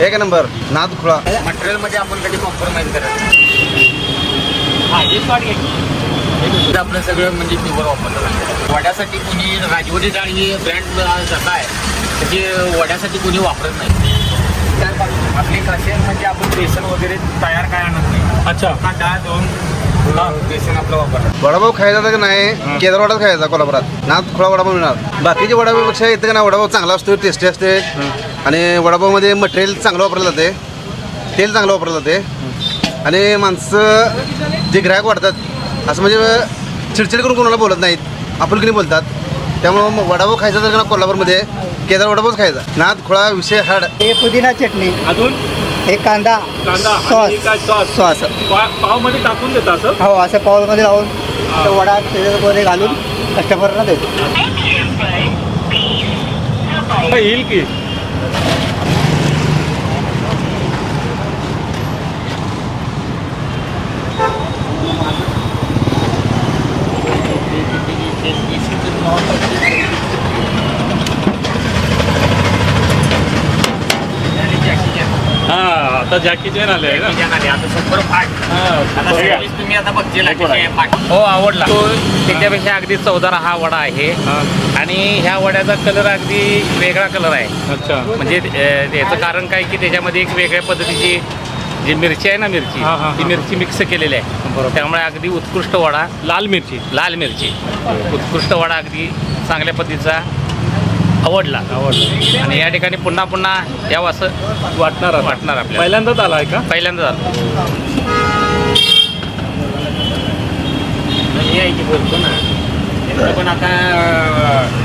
एक नंबर नाद खुळा. मटेरियलमध्ये आपण कधी कॉम्प्रोमाइज. हे आपलं सगळं म्हणजे प्युअर वापरलं वड्यासाठी कोणी राजवटी डाळ ही ब्रँड जसा आहे त्याची वड्यासाठी कोणी वापरत नाही. आपली खासियत म्हणजे आपण बेसन वगैरे तयार काय आणत नाही. अच्छा. आता डाळ दोन बेसन आपलं वडापाव खायचा तर नाही केदार वडाच खायचा कोल्हापुरात. नाद खुळा वडापाव मिळणार. बाकीच्या वडापावपेक्षा इथं का नाही वडापाव चांगला असतो टेस्टी असते आणि वडापावमध्ये मटेरियल चांगलं वापरलं जाते. तेल चांगलं वापरलं जाते. आणि माणसं जे ग्राहक वाढतात असं म्हणजे चिडचिड करून कोणाला बोलत नाहीत आपुलकीने बोलतात. त्यामुळं मग वडापाव खायचा तर का ना कोल्हापूरमध्ये केदार वडापावच खायचा. नाद खुळा विषय हाड. हे पुदिना चटणी. अजून? हे कांदा कांदा आणि काय सॉस? सॉस. सॉस पावमध्ये टाकून देता असं? हो असं पावमध्ये लावून तो वडा त्याच्यामध्ये घालून कस्टमरला देतो. येईल की हा आता जॅकी चेन आले आहे ना? हा, हो आवडला. तो त्याच्यापेक्षा अगदी चौदारा हा वडा आहे. आणि ह्या वड्याचा कलर अगदी वेगळा कलर आहे. अच्छा. म्हणजे याचं कारण काय की त्याच्यामध्ये एक वेगळ्या पद्धतीची जी मिरची आहे ना मिरची हा, हा, ती. मिरची मिक्स केलेली आहे. बरोबर. त्यामुळे अगदी उत्कृष्ट वडा. लाल मिरची. लाल मिरची. उत्कृष्ट वडा अगदी चांगल्या पद्धतीचा. आवडला. आवडलं. आणि या ठिकाणी पुन्हा पुन्हा यावं असं वाटणार. वाटणार आपल्याला. पहिल्यांदाच आला आहे का? पहिल्यांदा झालं आहे की बोलतो ना. त्यांचं पण आता अं,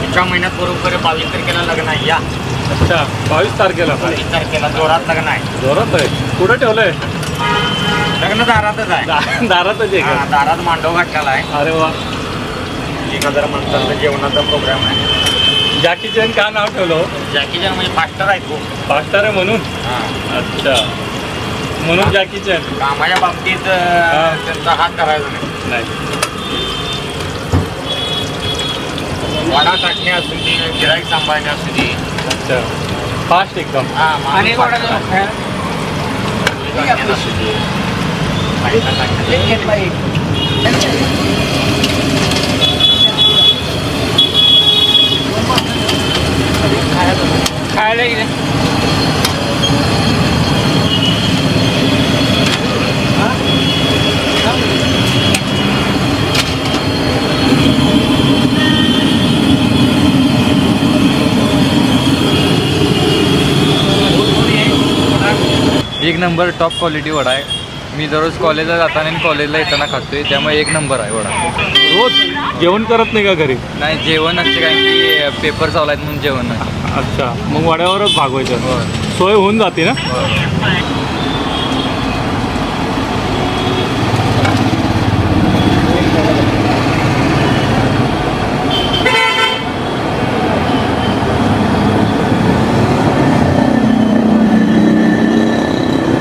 पुढच्या महिन्यात बरोबर बावीस तारखेला लग्न आहे. या. अच्छा बावीस तारखेला. बावीस तारखेला जोरात लग्न आहे. जोरात आहे. कुठं ठेवलंय? लग्न दारातच आहे. दा- दारातच आहे हा, का दारात मांडव घातलेला आहे. अरे वा. एक हजार माणसांचा जेवणाचा प्रोग्राम आहे. जॅकी चेन का नाव ठेवलं हो? जॅकीच्या म्हणजे फास्टर आहे खूप. फास्टर आहे म्हणून? अच्छा. म्हणून जॅकी चेन कामाच्या बाबतीत हा. त्यांचा हात धरायचा नाही. नाही. वडा टाकणे असू दे गिराईक सांभाळणे असू दे. अच्छा. फास्ट एकदम. हा, माणूस. गाण्याला असू दे. टाकणे. गेले एक नंबर टॉप क्वालिटी वडा आहे मी दररोज कॉलेजला जाताना आणि कॉलेजला येताना खातोय त्यामुळे एक नंबर आहे वडा. रोज जेवण करत नाही का घरी? नाही जेवण असते कारण की पेपर चालू आहेत म्हणून जेवण नाही. अच्छा मग वड्यावरच भागवायचं. सोय होऊन जाते ना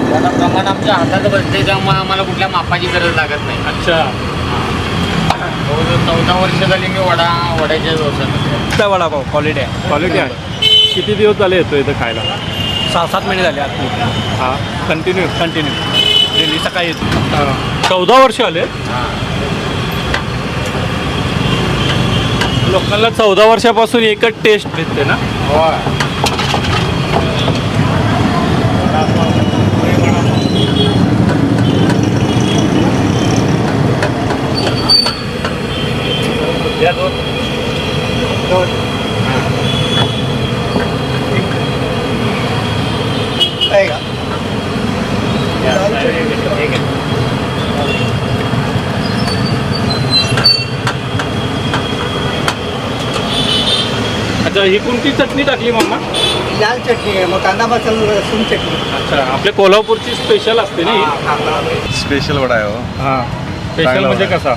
त्याला प्रमाण आमच्या हातात बसते त्यामुळे आम्हाला कुठल्या मापाची गरज लागत नाही? अच्छा. जवळजवळ चौदा वर्ष झाली मी वडा वड्याच्या व्यवसायात वडापाव क्वालिटी आहे. क्वालिटी आहे. किती दिवस झाले येतो इथं खायला? सहा सात महिने झाले आता हा. कंटिन्यू कंटिन्यू डेली सकाळी येतो. चौदा वर्ष आले? लोकांना चौदा वर्षापासून एकच टेस्ट भेटते ना? या दोन. आहे का? ठीक आहे अच्छा ही कोणती चटणी टाकली मम्मा लाल चटणी आहे मग कांदा मसाला लसूण चटणी. अच्छा आपल्या कोल्हापूरची स्पेशल असते ना ही? स्पेशल वडा. आहे हो. हां. स्पेशल चांगला म्हणजे. कसा?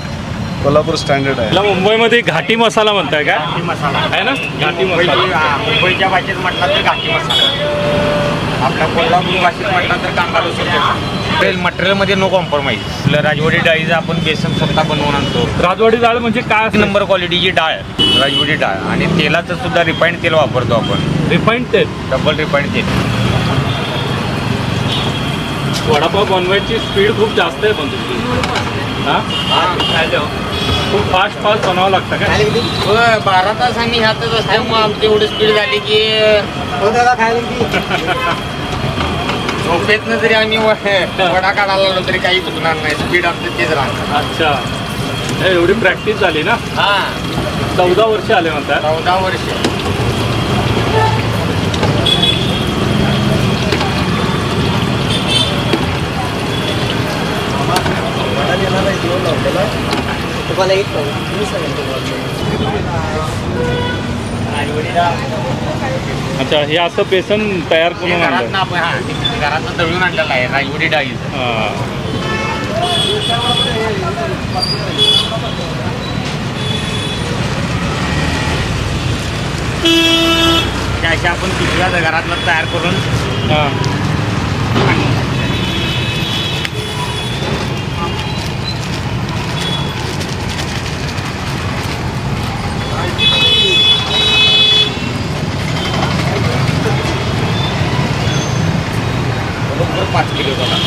कोल्हापूर स्टँडर्ड आहे. मुंबईमध्ये घाटी मसाला म्हणताय का? घाटी मसाला. आहे ना? घाटी मुंबईची- हा, मुंबईच्या भाषेत म्हटलं तर घाटी मसाला. आपला कोल्हापूर भाषेत म्हटलं तर कांदा लसूण चटणी मटेरियलमध्ये नो कॉम्प्रोमाइज राजवाडी डाळीचं आपण बेसन स्वतः बनवून आणतो. राजवाडी डाळ म्हणजे काय एक नंबर क्वालिटीची डाळ राजवाडी डाळ. आणि तेलाचं सुद्धा रिफाईंड तेल वापरतो आपण. रिफाईंड तेल? डबल रिफाईंड तेल. वडापाव बनवायची स्पीड खूप जास्त आहे पण तुमची. हा? खूप फास्ट फास्ट बनावं लागतं का बारा तास आम्ही ह्यातच असल्यामुळे आमची एवढी स्पीड झाली की हो झोपेतनं जरी आम्ही व- वडा काढायला लागलो तरी काही चुकणार नाही. स्पीड आमचं तेच राहणार अच्छा. एवढी प्रॅक्टिस झाली ना? हा. चौदा वर्ष आले म्हणतात. चौदा वर्ष. अच्छा हे असं बेसन तयार करून घरात आणलं आपण हा घरातनं दळून आणलेलं आहे हा. त्या अशा आपण पिशव्या घरातलं तयार करून पाच किलो झाला.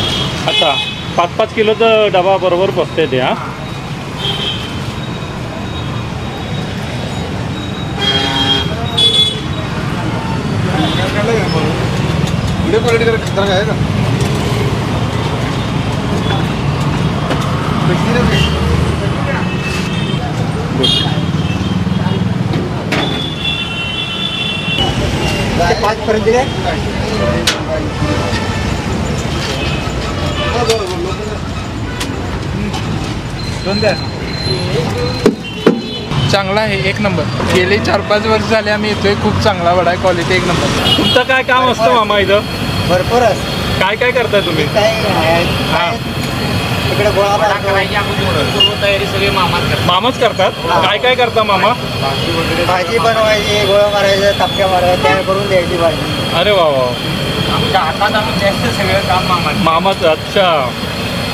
अच्छा पाच पाच किलोचं डबा बरोबर बसते ते हा? व्हिडिओ क्वालिटी जरा खतरनाक आहे ना ते पाच पर्यंत चांगला आहे एक नंबर गेले चार पाच वर्ष झाले आम्ही येतोय खूप चांगला वडा आहे क्वालिटी एक नंबर तुमचं काय काम असतं मामा इथं भरपूर. काय काय करताय तुम्ही काय आहे? हा. इकडे गोळा. करायची पूर्व तयारी सगळी मामाच करतात. मामाच करतात? काय काय करता मामा? भाजी बनवायची गोळा मारायचं तापक्या मारायच्या तयार करून द्यायची भाजी. अरे वा वा आमच्या हातात आणून जास्त सगळं काम मामाच. मामाचं अच्छा.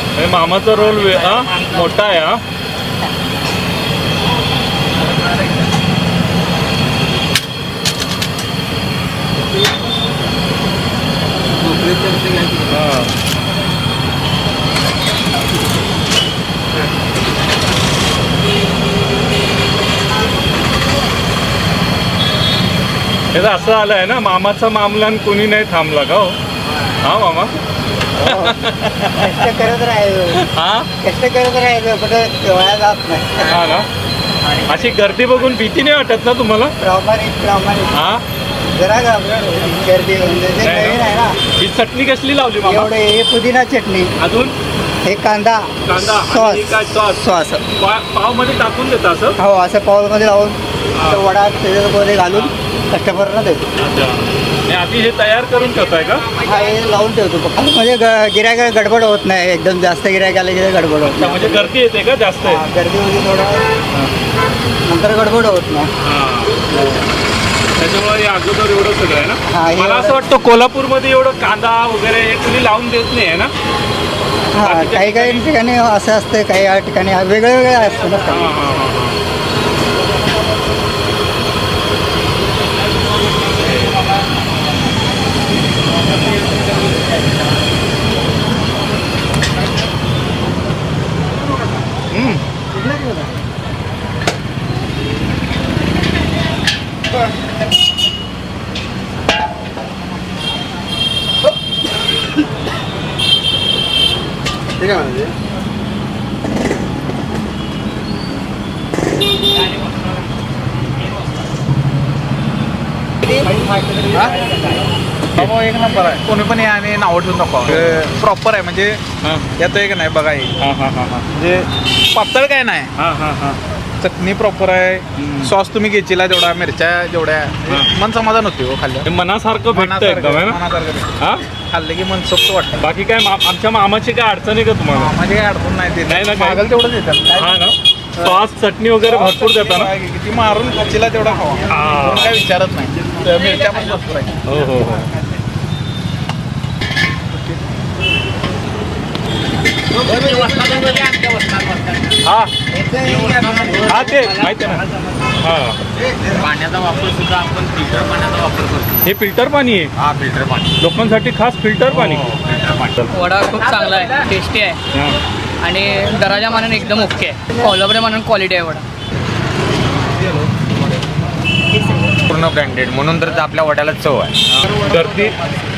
म्हणजे मामाचा रोल वे हा मोठा आहे हा? हा. तर असं आलं आहे ना मामाचा मामला आणि कोणी नाही थांबला का हो? हा मामा. कष्ट करत राहायचं हा? कष्ट करत राहायचं कुठं वाया जात नाही. हा ना? अशी गर्दी बघून भीती नाही वाटत ना तुम्हाला? प्रामाणिक प्रामाणिक हा? जरा घाबरट होती. गर्दी म्हणजे ते नाही नवीन ना? आहे ना? ही चटणी कसली लावली मामा? एवढे हे पुदिना चटणी. अजून? हे कांदा कांदा आणि सॉस. हे काय सॉस? सॉस पावमध्ये टाकून देता असं? हो असं पावलमध्ये लावून तो वडा त्याच्यामध्ये घालून कस्टमरला देतो. अच्छा. आणि आधी हे तयार करून ठेवताय का? हा हे लावून ठेवतो. फक्त म्हणजे ग- गिऱ्हाईक गडबड होत नाही. एकदम जास्त गिरायक आले की गडबड होत अच्छा म्हणजे नाही गर्दी येते का जास्त? हा, गर्दी होती थोडं नंतर गडबड होत नाही. हा. त्याच्यामुळे हे अगोदर एवढं सगळं आहे ना? हा, मला असं एवढं- वाटतं कोल्हापूरमध्ये एवढं कांदा वगैरे हे कुणी लावून देत नाही आहे ना? हा बाकीच्या काही काही ठिकाणी असं असतं काही या ठिकाणी वेगळं वेगळं असतं ना हा. हा हा हा. म्हणजे बाबा एक नंबर आहे. कोणी पण याने नाव ठेवून नको. प्रॉपर आहे म्हणजे हा. येतो एक नाही बघा हे. हा हा हा हा. म्हणजे पातळ काय नाही. हा हा हा. चटणी प्रॉपर आहे. सॉस तुम्ही घेचीला जेवढा मिरच्या जेवढ्या. मन समाधान होते हो खाल्लं मनासारखं भेटतं एकदम आहे ना? मनासारखं भेटतं. हा? खाल्लं की मनसोक्त वाटतं. बाकी काय मा- आमच्या मामाची काय अडचण आहे का तुम्हाला? म्हणजे काय अडचण नाही ते नाही ना काय? मागल तेवढं देतात. हा ना? सॉस चटणी वगैरे भरपूर देता ना? किती मारून खाचीला तेवढा खावा हा. कोण काय विचारत नाही. तर मिरच्या पण भरपूर आहे हो हो हो. हा. हा ते माहिती आहे ना. हा. पाण्याचा वापर सुद्धा आपण फिल्टर पाण्याचा वापर करतो. हे फिल्टर पाणी आहे. हा फिल्टर पाणी. लोकांसाठी खास फिल्टर पाणी. फिल्टर पाणी. वडा खूप चांगला आहे टेस्टी आहे. हा. आणि दराच्या मानाने एकदम ओके आहे. कोल्हापुरी मानाने क्वालिटी आहे वडा. पूर्ण ब्रँडेड म्हणून तर आपल्या वड्याला चव आहे. गर्दी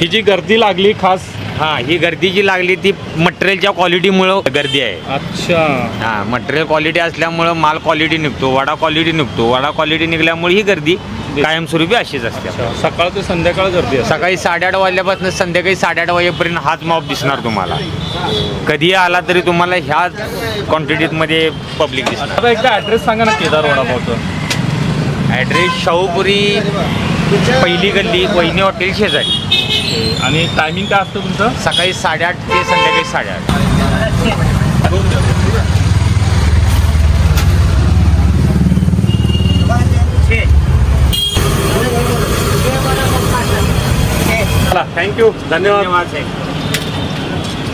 ही जी गर्दी लागली खास हा ही गर्दी जी लागली ती मटेरियलच्या क्वालिटीमुळं गर्दी आहे. अच्छा. हा मटेरियल क्वालिटी असल्यामुळं माल क्वालिटी निघतो वडा क्वालिटी निघतो. वडा क्वालिटी निघल्यामुळे ही गर्दी कायमस्वरूपी अशीच असते. सकाळ ते संध्याकाळ गर्दी असते. सकाळी साडेआठ वाजल्यापासून संध्याकाळी साडेआठ वाजेपर्यंत हाच मॉप दिसणार तुम्हाला. कधी आला तरी तुम्हाला ह्या क्वांटिटीमध्ये पब्लिक दिसणार. आता एकदा ॲड्रेस सांगा ना केदार वडापावचं. ॲड्रेस शाहूपुरी पहिली गल्ली वहिनी हॉटेल शेजारी. आणि टायमिंग काय असतं तुमचं? सकाळी साडेआठ ते संध्याकाळी साडेआठ. चला थँक्यू धन्यवाद.